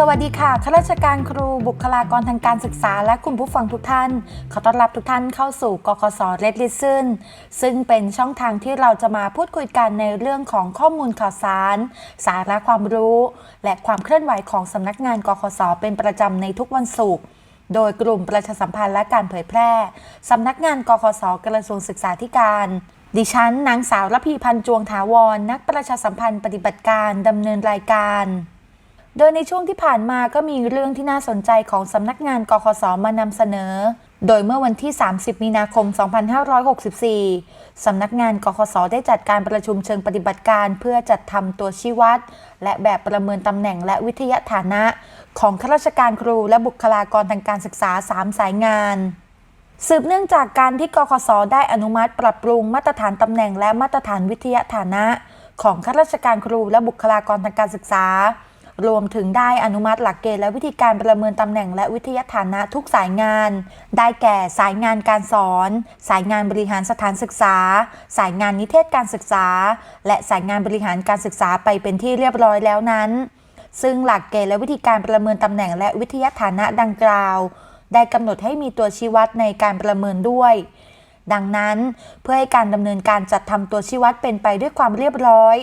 สวัสดีค่ะ ข้าราชการครู บุคลากรทางการศึกษา และคุณผู้ฟังทุกท่าน ขอต้อนรับทุกท่านเข้าสู่กคสเรดลิซึนซึ่งเป็นช่องทางที่เราจะมาพูดคุยกันในเรื่องของข้อมูลข่าวสาร สาระความรู้ และความเคลื่อนไหวของสำนักงานกคสเป็นประจำในทุกวันศุกร์โดยกลุ่มประชาสัมพันธ์และการเผยแพร่สำนักงานกคสกระทรวงศึกษาธิการดิฉันนางสาวรพีพันธ์จวงถาวร นักประชาสัมพันธ์ปฏิบัติการดำเนินรายการ โดยในช่วงที่ผ่านมาก็มีเรื่องที่น่าสนใจของสำนักงานกคสมานำเสนอ โดยเมื่อวันที่ 30 มีนาคม 2564 สำนักงานกคสได้จัดการประชุมเชิงปฏิบัติการเพื่อจัดทำตัวชี้วัด และแบบประเมินตำแหน่งและวิทยาฐานะ ของข้าราชการครูและบุคลากรทางการศึกษา 3 สายงานสืบเนื่องจากการที่กคสได้อนุมัติปรับปรุงมาตรฐานตำแหน่งและมาตรฐานวิทยาฐานะ ของข้าราชการครูและบุคลากรทางการศึกษา รวมถึงได้อนุมัติหลักเกณฑ์และวิธีการประเมินตำแหน่งและวิทยาฐานะทุกสายงาน ได้แก่สายงานการสอน สายงานบริหารสถานศึกษา สายงานนิเทศการศึกษา และสายงานบริหารการศึกษาไปเป็นที่เรียบร้อยแล้วนั้น ซึ่งหลักเกณฑ์และวิธีการประเมินตำแหน่งและวิทยาฐานะดังกล่าว ได้กำหนดให้มีตัวชี้วัดในการประเมินด้วยดังนั้นเพื่อให้การดำเนินการจัดทำตัวชี้วัดเป็นไปด้วยความเรียบร้อย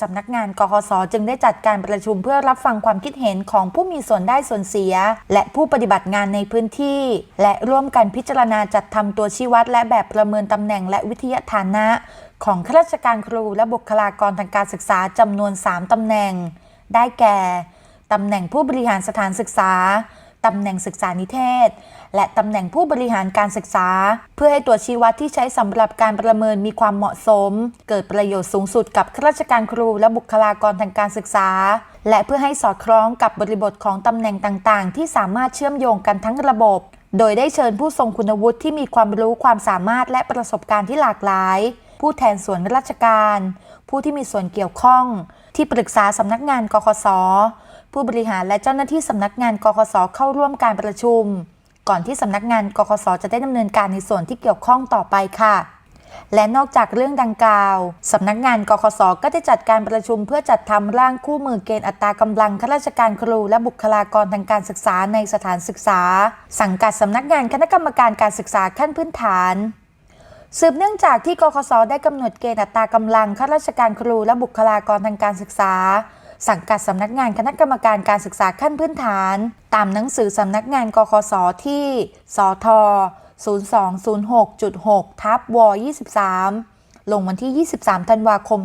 สำนักงานกคสจึงได้จัดการประชุมเพื่อรับฟังความคิดเห็นของผู้มีส่วนได้ส่วนเสีย และผู้ปฏิบัติงานในพื้นที่ และร่วมกันพิจารณาจัดทำตัวชี้วัด และแบบประเมินตำแหน่งและวิทยาฐานะ ของข้าราชการครูและบุคลากรทางการศึกษาจำนวน 3ตำแหน่ง ได้แก่ตำแหน่งผู้บริหารสถานศึกษา ตำแหน่งศึกษานิเทศ และตำแหน่งผู้บริหารการศึกษา เพื่อให้ตัวชี้วัดที่ใช้สำหรับการประเมินมีความเหมาะสม เกิดประโยชน์สูงสุดกับข้าราชการครูและบุคลากรทางการศึกษา และเพื่อให้สอดคล้องกับบริบทของตำแหน่งต่างๆ ที่สามารถเชื่อมโยงกันทั้งระบบ โดยได้เชิญผู้ทรงคุณวุฒิที่มีความรู้ความสามารถและประสบการณ์ที่หลากหลาย ผู้แทนส่วนราชการ ผู้ที่มีส่วนเกี่ยวข้อง ที่ปรึกษาสำนักงานกคส ผู้บริหารและเจ้าหน้าที่สำนักงานกคสเข้าร่วมการประชุม ก่อนที่สำนักงานกคสจะได้ดำเนินการในส่วนที่เกี่ยวข้องต่อไปค่ะ และนอกจากเรื่องดังกล่าวสำนักงานกคสก็ได้จัดการประชุมเพื่อจัดทำร่างคู่มือเกณฑ์อัตรากำลังข้าราชการครู และบุคลากรทางการศึกษาในสถานศึกษา สังกัดสำนักงานคณะกรรมการการศึกษาขั้นพื้นฐานสืบเนื่องจากที่กคสได้กำหนดเกณฑ์อัตรากำลังข้าราชการครูและบุคลากรทางการศึกษา สังกัดสำนักงานคณะกรรมการการศึกษาขั้นพื้นฐาน ตามหนังสือสำนักงานกคสที่สท0206.6 ทับว23 ลงวันที่ 23 ธันวาคม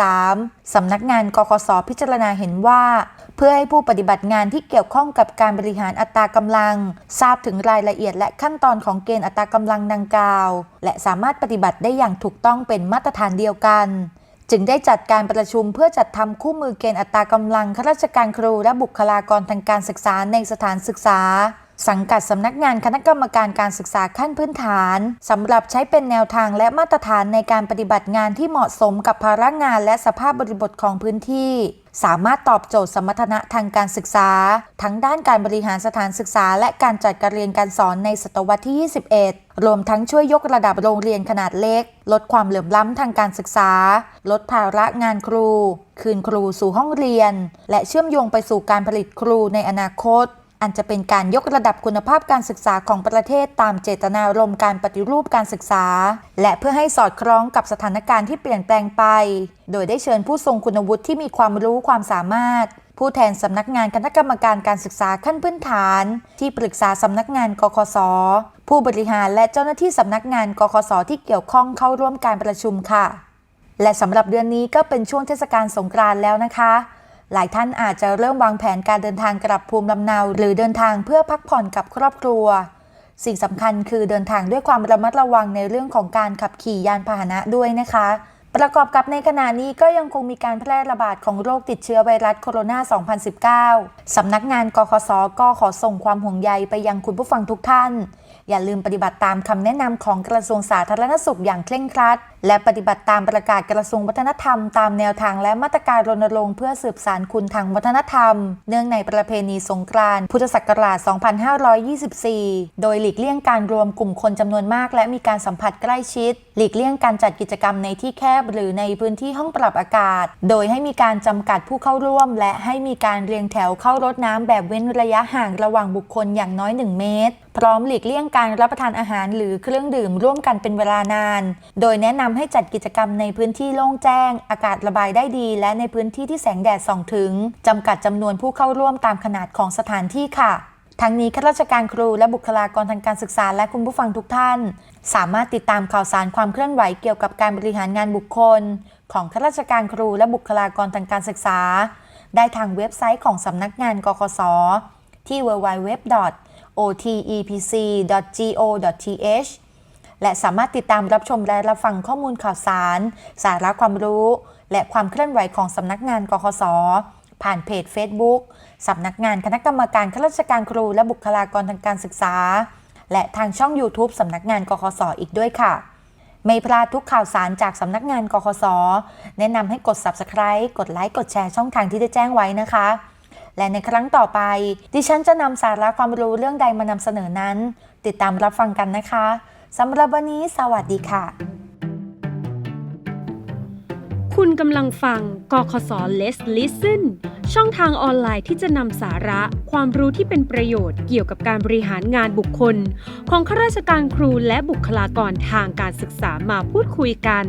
2563 สำนักงานกคสพิจารณาเห็นว่า เพื่อให้ผู้ปฏิบัติงานที่เกี่ยวข้องกับการบริหารอัตรากำลัง ทราบถึงรายละเอียดและขั้นตอนของเกณฑ์อัตรากำลังดังกล่าว และสามารถปฏิบัติได้อย่างถูกต้องเป็นมาตรฐานเดียวกัน จึงได้จัดการประชุมเพื่อจัดทำคู่มือเกณฑ์อัตรากำลังข้าราชการครูและบุคลากรทางการศึกษาในสถานศึกษา สังกัดสำนักงานคณะกรรมการการศึกษาขั้นพื้นฐานสำหรับใช้เป็นแนวทางและมาตรฐานในการปฏิบัติงานที่เหมาะสมกับภาระงานและสภาพบริบทของพื้นที่สามารถตอบโจทย์สมรรถนะทางการศึกษา ทั้งด้านการบริหารสถานศึกษา และการจัดการเรียนการสอนในศตวรรษที่ 21 รวมทั้งช่วยยกระดับโรงเรียนขนาดเล็ก ลดความเหลื่อมล้ำทางการศึกษา ลดภาระงานครู คืนครูสู่ห้องเรียน และเชื่อมโยงไปสู่การผลิตครูในอนาคต อันจะเป็นการยกระดับคุณภาพการศึกษาของประเทศตามเจตนารมณ์การปฏิรูปการศึกษา และเพื่อให้สอดคล้องกับสถานการณ์ที่เปลี่ยนแปลงไป โดยได้เชิญผู้ทรงคุณวุฒิที่มีความรู้ความสามารถ ผู้แทนสำนักงานคณะกรรมการการศึกษาขั้นพื้นฐาน ที่ปรึกษาสำนักงานกคสผู้บริหารและเจ้าหน้าที่สำนักงานกคสที่เกี่ยวข้องเข้าร่วมการประชุมค่ะ และสำหรับเดือนนี้ก็เป็นช่วงเทศกาลสงกรานต์แล้วนะคะ หลายท่านอาจจะเริ่มวางแผนการเดินทางกลับภูมิลำเนา หรือเดินทางเพื่อพักผ่อนกับครอบครัว สิ่งสำคัญคือเดินทางด้วยความระมัดระวังในเรื่องของการขับขี่ยานพาหนะด้วยนะคะ ประกอบกับในขณะนี้ก็ยังคงมีการแพร่ระบาดของโรคติดเชื้อไวรัสโคโรนา 2019 สำนักงานกคสก็ขอส่งความห่วงใยไปยังคุณผู้ฟังทุกท่าน อย่าลืมปฏิบัติตามคำแนะนำของกระทรวงสาธารณสุขอย่างเคร่งครัด และปฏิบัติตามประกาศกระทรวงวัฒนธรรมตามแนวทางและมาตรการรณรงค์เพื่อสืบสานคุณทางวัฒนธรรม เนื่องในประเพณีสงกรานต์พุทธศักราช 2524 โดยหลีกเลี่ยงการรวมกลุ่มคนจำนวนมาก และมีการสัมผัสใกล้ชิด หลีกเลี่ยงการจัดกิจกรรมในที่แคบหรือในพื้นที่ห้องปรับอากาศ โดยให้มีการจำกัดผู้เข้าร่วม และให้มีการเรียงแถวเข้ารดน้ำแบบเว้นระยะห่างระหว่างบุคคลอย่างน้อย 1 เมตร พร้อมหลีกเลี่ยงการรับประทานอาหารหรือเครื่องดื่มร่วมกันเป็นเวลานาน โดยแนะนำให้จัดกิจกรรมในพื้นที่โล่งแจ้ง อากาศระบายได้ดี และในพื้นที่ที่แสงแดดส่องถึงจำกัดจำนวนผู้เข้าร่วมตามขนาดของสถานที่ค่ะ ทั้งนี้ข้าราชการครูและบุคลากรทางการศึกษาและคุณผู้ฟังทุกท่าน สามารถติดตามข่าวสารความเคลื่อนไหวเกี่ยวกับการบริหารงานบุคคล ของข้าราชการครูและบุคลากรทางการศึกษา ได้ทางเว็บไซต์ของสำนักงานกคสที่ www.otepc.go.th และสามารถติดตามรับชมและรับฟังข้อมูลข่าวสาร สาระความรู้ และความเคลื่อนไหวของสำนักงานกคส ผ่านเพจ Facebook สำนักงานคณะกรรมการข้าราชการครูและบุคลากรทางการศึกษา และทางช่อง YouTube สำนักงานกคสอีกด้วยค่ะ ไม่พลาดทุกข่าวสารจากสำนักงานกคสแนะนำให้กด Subscribe กดไลค์กดแชร์ช่องทางที่ได้แจ้งไว้นะคะ และในครั้งต่อไป ดิฉันจะนำสาระความรู้เรื่องใดมานำเสนอนั้น ติดตามรับฟังกันนะคะสำหรับวันนี้ สวัสดีค่ะ คุณกำลังฟังกคส Let's Listen ช่องทางออนไลน์ที่จะนำสาระ ความรู้ที่เป็นประโยชน์เกี่ยวกับการบริหารงานบุคคล ของข้าราชการครูและบุคลากรทางการศึกษามาพูดคุยกัน